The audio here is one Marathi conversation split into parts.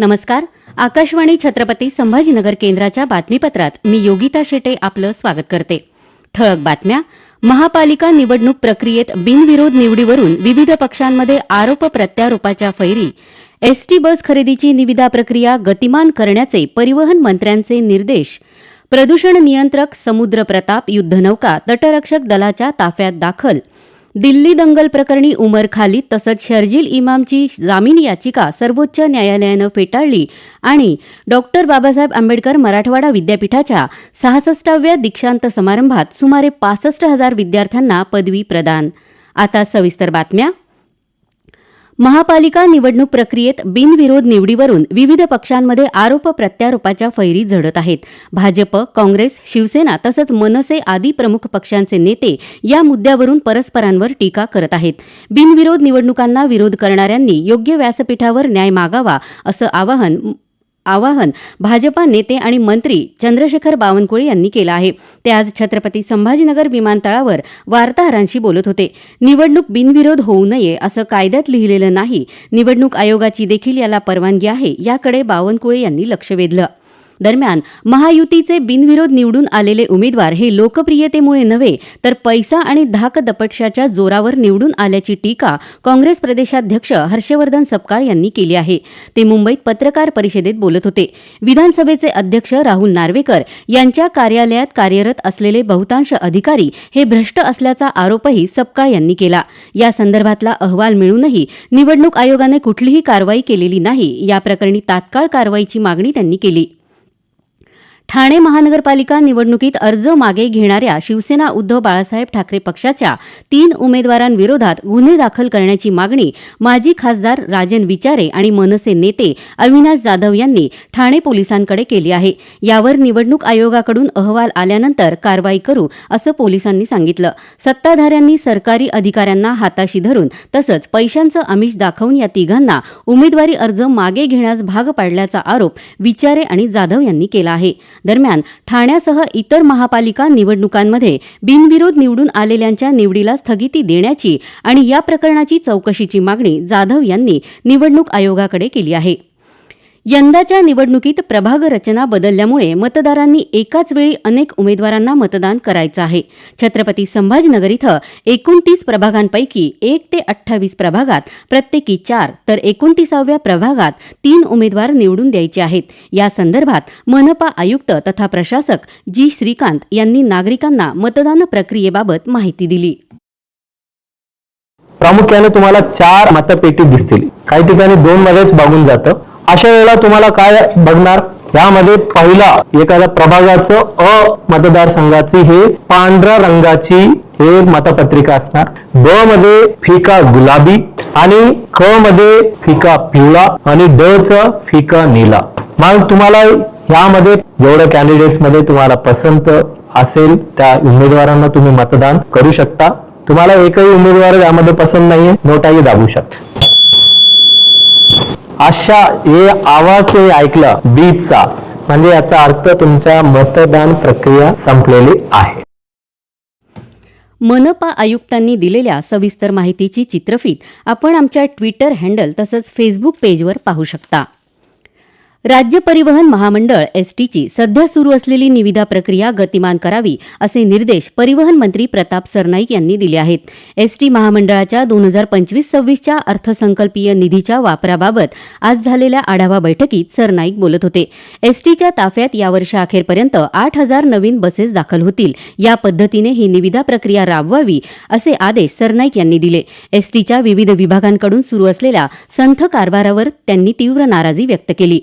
नमस्कार. आकाशवाणी छत्रपती संभाजीनगर केंद्राच्या बातमीपत्रात मी योगिता शेटे आपलं स्वागत करते. ठळक बातम्या. महापालिका निवडणूक प्रक्रियेत बिनविरोध निवडीवरून विविध पक्षांमध्ये आरोप प्रत्यारोपाच्या फैरी एसटी बस खरेदीची निविदा प्रक्रिया गतिमान करण्याचे परिवहन मंत्र्यांचे निर्देश प्रदूषण नियंत्रक समुद्र प्रताप युद्धनौका तटरक्षक दलाच्या ताफ्यात दाखल दिल्ली दंगल प्रकरणी उमर खालिद तसंच शर्जील इमामची जामीन याचिका सर्वोच्च न्यायालयानं फेटाळली आणि डॉक्टर बाबासाहेब आंबेडकर मराठवाडा विद्यापीठाच्या सहासष्टाव्या दीक्षांत समारंभात सुमारे पासष्ट हजार विद्यार्थ्यांना पदवी प्रदान. आता सविस्तर बातम्या महापालिका निवडणूक प्रक्रियेत बिनविरोध निवडीवरून विविध पक्षांमध्ये आरोप प्रत्यारोपाच्या फैरी झडत आहेत. भाजप काँग्रेस शिवसेना तसंच मनसे आदी प्रमुख पक्षांचे नेते या मुद्द्यावरून परस्परांवर टीका करत आहेत. बिनविरोध निवडणुकांना विरोध करणाऱ्यांनी योग्य व्यासपीठावर न्याय मागावा असं आवाहन आवाहन भाजपा नेते आणि मंत्री चंद्रशेखर बावनकुळे यांनी केलं आहे. ते आज छत्रपती संभाजीनगर विमानतळावर वार्ताहरांशी बोलत होते. निवडणूक बिनविरोध होऊ नये असं कायद्यात लिहिलेलं नाही. निवडणूक आयोगाची देखील याला परवानगी आहे याकडे बावनकुळे यांनी लक्ष वेधलं. दरम्यान महायुतीचे बिनविरोध निवडून आलेले उमेदवार हे लोकप्रियतेमुळे नव्हे तर पैसा आणि धाक दपटशाच्या जोरावर निवडून आल्याची टीका काँग्रेस प्रदेशाध्यक्ष हर्षवर्धन सपकाळ यांनी केली आहे. ते मुंबईत पत्रकार परिषदेत बोलत होते. विधानसभेचे अध्यक्ष राहुल नार्वेकर यांच्या कार्यालयात कार्यरत असलेले बहुतांश अधिकारी हे भ्रष्ट असल्याचा आरोपही सपकाळ यांनी केला. या संदर्भातला अहवाल मिळूनही निवडणूक आयोगाने कुठलीही कारवाई केलेली नाही या प्रकरणी तात्काळ कारवाईची मागणी त्यांनी केली. ठाणे महानगरपालिका निवडणुकीत अर्ज मागे घेणाऱ्या शिवसेना उद्धव बाळासाहेब ठाकरे पक्षाच्या तीन उमेदवारांविरोधात गुन्हे दाखल करण्याची मागणी माजी खासदार राजन विचारे आणि मनसे नेते अविनाश जाधव यांनी ठाणे पोलिसांकडे केली आहे. यावर निवडणूक आयोगाकडून अहवाल आल्यानंतर कारवाई करू असं पोलिसांनी सांगितलं. सत्ताधाऱ्यांनी सरकारी अधिकाऱ्यांना हाताशी धरून तसंच पैशांचं आमिष दाखवून या तिघांना उमेदवारी अर्ज मागे घेण्यास भाग पाडल्याचा आरोप विचारे आणि जाधव यांनी केला आहे. दरम्यान ठाण्यासह इतर महापालिका निवडणुकांमध्ये बिनविरोध निवडून आलेल्यांच्या निवडीला स्थगिती देण्याची आणि या प्रकरणाची चौकशीची मागणी जाधव यांनी निवडणूक आयोगाकडे केली आहे. यंदाच्या निवडणुकीत प्रभाग रचना बदलल्यामुळे मतदारांनी एकाच वेळी अनेक उमेदवारांना मतदान करायचं आहे. छत्रपती संभाजीनगर इथं एकोणतीस प्रभागांपैकी एक ते अठ्ठावीस प्रभागात प्रत्येकी चार तर एकोणतीसाव्या प्रभागात तीन उमेदवार निवडून द्यायचे आहेत. या संदर्भात मनपा आयुक्त तथा प्रशासक जी श्रीकांत यांनी नागरिकांना मतदान प्रक्रियेबाबत माहिती दिली. प्रामुख्याने तुम्हाला चार मतपेटी दिसतील. काही ठिकाणी दोन मध्येच बघून जातं. अशा वेळेला तुम्हाला काय बघणार? यामध्ये पहिला एखाद्या प्रभागाचं अ मतदारसंघाची हे पांढऱ्या रंगाची हे मतपत्रिका असणार. ब मध्ये फिका गुलाबी आणि क मध्ये फिका पिवळा आणि ड च फिका नीला मग तुम्हाला यामध्ये जेवढ्या कॅन्डिडेट्समध्ये तुम्हाला पसंत असेल त्या उमेदवारांना तुम्ही मतदान करू शकता. तुम्हाला एकही उमेदवार यामध्ये पसंत नाहीये नोटाही दाबू शकता. अशा हे आवाज तुम्ही ऐकला बीपचा म्हणजे याचा अर्थ तुमच्या मतदान प्रक्रिया संपलेली आहे. मनपा आयुक्तांनी दिलेल्या सविस्तर माहितीची चित्रफित आपण आमच्या ट्विटर हँडल तसंच फेसबुक पेजवर पाहू शकता. राज्य परिवहन महामंडळ एसटीची सध्या सुरू असलेली निविदा प्रक्रिया गतिमान करावी असे निर्देश परिवहन मंत्री प्रताप सरनाईक यांनी दिले आहेत. एसटी महामंडळाच्या दोन हजार पंचवीस सव्वीसच्या अर्थसंकल्पीय निधीच्या वापराबाबत आज झालेल्या आढावा बैठकीत सरनाईक बोलत होते. एसटीच्या ताफ्यात या वर्षाअखेरपर्यंत आठ हजार नवीन बसेस दाखल होतील. या पद्धतीने ही निविदा प्रक्रिया राबवावी असे आदेश सरनाईक यांनी दिले. एसटीच्या विविध विभागांकडून सुरू असलेल्या संथ कारभारावर त्यांनी तीव्र नाराजी व्यक्त केली.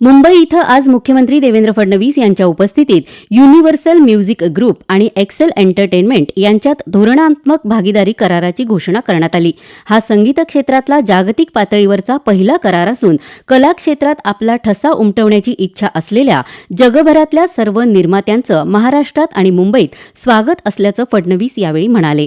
मुंबई इथं आज मुख्यमंत्री देवेंद्र फडणवीस यांच्या उपस्थितीत युनिव्हर्सल म्युझिक ग्रुप आणि एक्सेल एंटरटेनमेंट यांच्यात धोरणात्मक भागीदारी कराराची घोषणा करण्यात आली. हा संगीत क्षेत्रातला जागतिक पातळीवरचा पहिला करार असून कला क्षेत्रात आपला ठसा उमटवण्याची इच्छा असलेल्या जगभरातल्या सर्व निर्मात्यांचं महाराष्ट्रात आणि मुंबईत स्वागत असल्याचं फडणवीस यावेळी म्हणाले.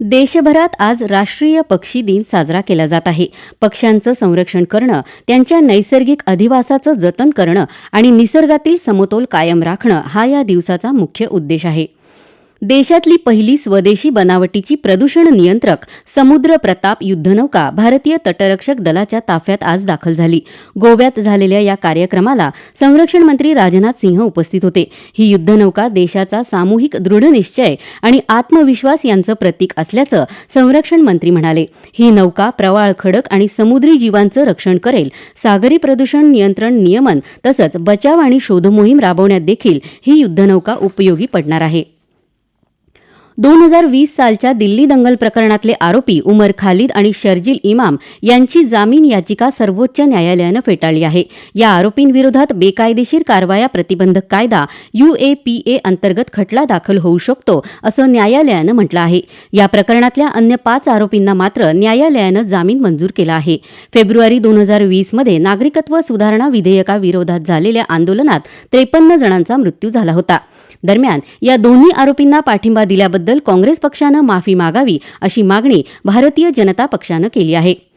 देशभरात आज राष्ट्रीय पक्षी दिन साजरा केला जात आहे. पक्ष्यांचं संरक्षण करणं त्यांच्या नैसर्गिक अधिवासाचं जतन करणं आणि निसर्गातील समतोल कायम राखणं हा या दिवसाचा मुख्य उद्देश आहे. देशातली पहिली स्वदेशी बनावटीची प्रदूषण नियंत्रक समुद्र प्रताप युद्धनौका भारतीय तटरक्षक दलाच्या ताफ्यात आज दाखल झाली. गोव्यात झालेल्या या कार्यक्रमाला संरक्षण मंत्री राजनाथ सिंह उपस्थित होते. ही युद्धनौका देशाचा सामूहिक दृढनिश्चय आणि आत्मविश्वास यांचं प्रतीक असल्याचं संरक्षण मंत्री म्हणाले. ही नौका प्रवाळ खडक आणि समुद्री जीवांचं रक्षण करेल. सागरी प्रदूषण नियंत्रण नियमन तसंच बचाव आणि शोधमोहीम राबवण्यात देखील ही युद्धनौका उपयोगी पडणार आहे. दोन हजार वीस सालच्या दिल्ली दंगल प्रकरणातले आरोपी उमर खालिद आणि शर्जील इमाम यांची जामीन याचिका सर्वोच्च न्यायालयानं फेटाळली आहे. या आरोपींविरोधात बेकायदेशीर कारवाया प्रतिबंधक कायदा युएपीए अंतर्गत खटला दाखल होऊ शकतो असं न्यायालयानं म्हटलं आहे. या प्रकरणातल्या अन्य पाच आरोपींना मात्र न्यायालयानं जामीन मंजूर केला आहे. फेब्रुवारी दोन हजार वीसमध्ये नागरिकत्व सुधारणा विधेयकाविरोधात झालेल्या आंदोलनात त्रेपन्न जणांचा मृत्यू झाला होता. दरम्यान या दोन्ही आरोपींना पाठिंबा दिल्याबद्दल काँग्रेस पक्षानं माफी मागावी अशी मागणी भारतीय जनता पक्षानं केली आहे.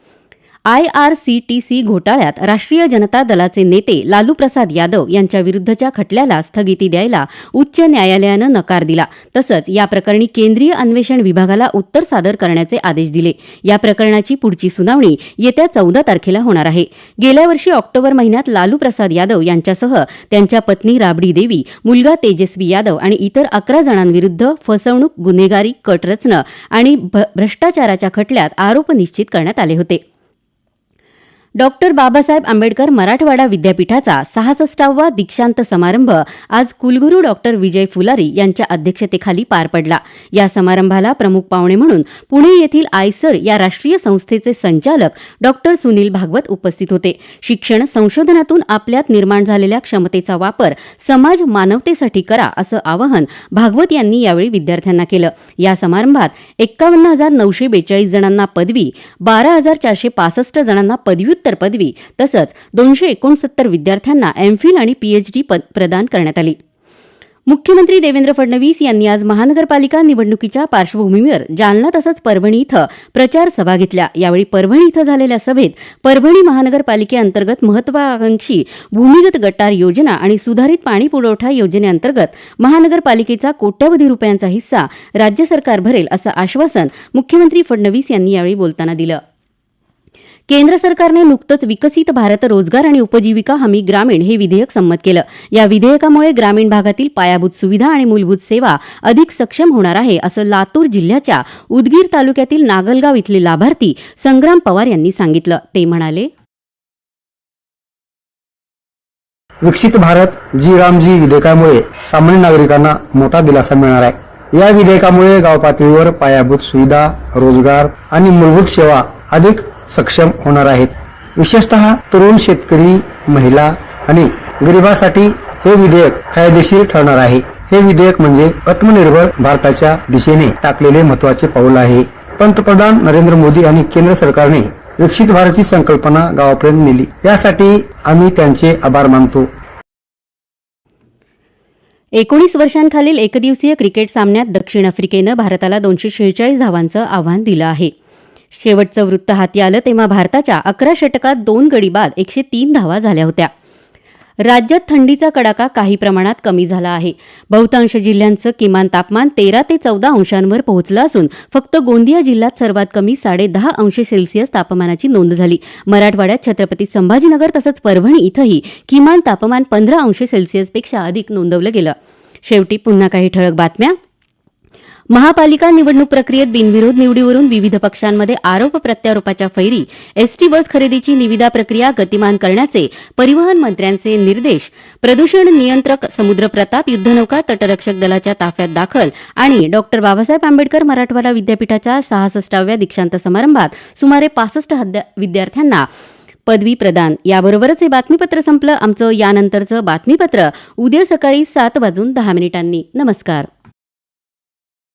I R C T C घोटाळ्यात राष्ट्रीय जनता दलाचे नेते लालू प्रसाद यादव यांच्या विरुद्धच्या खटल्याला स्थगिती द्यायला उच्च न्यायालयानं नकार दिला. तसंच या प्रकरणी केंद्रीय अन्वेषण विभागाला उत्तर सादर करण्याचे आदेश दिले. या प्रकरणाची पुढची सुनावणी येत्या चौदा तारखेला होणार आहे. गेल्या वर्षी ऑक्टोबर महिन्यात लालू प्रसाद यादव यांच्यासह त्यांच्या पत्नी राबडी देवी मुलगा तेजस्वी यादव आणि इतर अकरा जणांविरुद्ध फसवणूक गुन्हेगारी कट रचणं आणि भ- भ्रष्टाचाराच्या खटल्यात आरोप निश्चित करण्यात आले होते. डॉक्टर बाबासाहेब आंबेडकर मराठवाडा विद्यापीठाचा सहासष्टावा दीक्षांत समारंभ आज कुलगुरू डॉक्टर विजय फुलारी यांच्या अध्यक्षतेखाली पार पडला. या समारंभाला प्रमुख पाहुणे म्हणून पुणे येथील आयसर या राष्ट्रीय संस्थेचे संचालक डॉक्टर सुनील भागवत उपस्थित होते. शिक्षण संशोधनातून आपल्यात निर्माण झालेल्या क्षमतेचा वापर समाज मानवतेसाठी करा असं आवाहन भागवत यांनी यावेळी विद्यार्थ्यांना केलं. या समारंभात एक्कावन्न हजार नऊशे बेचाळीस जणांना पदवी बारा हजार चारशे पासष्ट जणांना पदव्युत्तर पदवी तसंच दोनशे एकोणसत्तर विद्यार्थ्यांना एमफिल आणि पीएचडी पद प्रदान करण्यात आली. मुख्यमंत्री देवेंद्र फडणवीस यांनी आज महानगरपालिका निवडणुकीच्या पार्श्वभूमीवर जालना तसंच परभणी इथं प्रचार सभा घेतल्या. यावेळी परभणी इथं झालेल्या सभेत परभणी महानगरपालिकेअंतर्गत महत्वाकांक्षी भूमिगत गटार योजना आणि सुधारित पाणी पुरवठा योजनेअंतर्गत महानगरपालिकेचा कोट्यवधी रुपयांचा हिस्सा राज्य सरकार भरेल असं आश्वासन मुख्यमंत्री फडणवीस यांनी यावेळी बोलताना दिलं. केंद्र सरकारने नुकतंच विकसित भारत रोजगार आणि उपजीविका हमी ग्रामीण हे विधेयक संमत केलं. या विधेयकामुळे ग्रामीण भागातील पायाभूत सुविधा आणि मूलभूत सेवा अधिक सक्षम होणार आहे असं लातूर जिल्ह्याच्या उदगीर तालुक्यातील नागलगाव इथले लाभार्थी संग्राम पवार यांनी सांगितलं. ते म्हणाले विकसित भारत जी रामजी विधेयकामुळे सामान्य नागरिकांना मोठा दिलासा मिळणार आहे. या विधेयकामुळे गाव पातळीवर पायाभूत सुविधा रोजगार आणि मूलभूत सेवा अधिक सक्षम होणार आहेत. विशेषतः तरुण शेतकरी महिला आणि गरिबासाठी हे विधेयक फायदेशीर ठरणार आहे. हे विधेयक म्हणजे आत्मनिर्भर भारताच्या दिशेने टाकलेले महत्त्वाचे पाऊल आहे. पंतप्रधान नरेंद्र मोदी आणि केंद्र सरकारने विकसित भारतची संकल्पना गावापर्यंत नेली. यासाठी आम्ही त्यांचे आभार मानतो. एकोणीस वर्षांखालील एकदिवसीय क्रिकेट सामन्यात दक्षिण आफ्रिकेनं भारताला दोनशे शेहेचाळीस धावांचं आव्हान दिलं आहे. शेवटचं वृत्त हाती आलं तेव्हा भारताच्या अकरा षटकात दोन गडी बाद एकशे तीन धावा झाल्या होत्या. राज्यात थंडीचा कडाका काही प्रमाणात कमी झाला आहे. बहुतांश जिल्ह्यांचं किमान तापमान तेरा ते चौदा अंशांवर पोहोचलं असून फक्त गोंदिया जिल्ह्यात सर्वात कमी साडेदहा अंश सेल्सिअस तापमानाची नोंद झाली. मराठवाड्यात छत्रपती संभाजीनगर तसंच परभणी इथंही किमान तापमान पंधरा अंश सेल्सिअसपेक्षा अधिक नोंदवलं गेलं. शेवटी पुन्हा काही ठळक बातम्या. महापालिका निवडणूक प्रक्रियेत बिनविरोध निवडीवरून विविध पक्षांमध्ये आरोप प्रत्यारोपाच्या फैरी एसटी बस खरेदीची निविदा प्रक्रिया गतिमान करण्याचे परिवहन मंत्र्यांचे निर्देश प्रदूषण नियंत्रक समुद्र प्रताप युद्धनौका तटरक्षक दलाच्या ताफ्यात दाखल आणि डॉक्टर बाबासाहेब आंबेडकर मराठवाडा विद्यापीठाच्या सहासष्टाव्या दीक्षांत समारंभात सुमारे पासष्ट विद्यार्थ्यांना पदवी प्रदान. याबरोबरच हे बातमीपत्र संपलं. आमचं यानंतरचं बातमीपत्र उद्या सकाळी सात वाजून दहा मिनिटांनी. नमस्कार.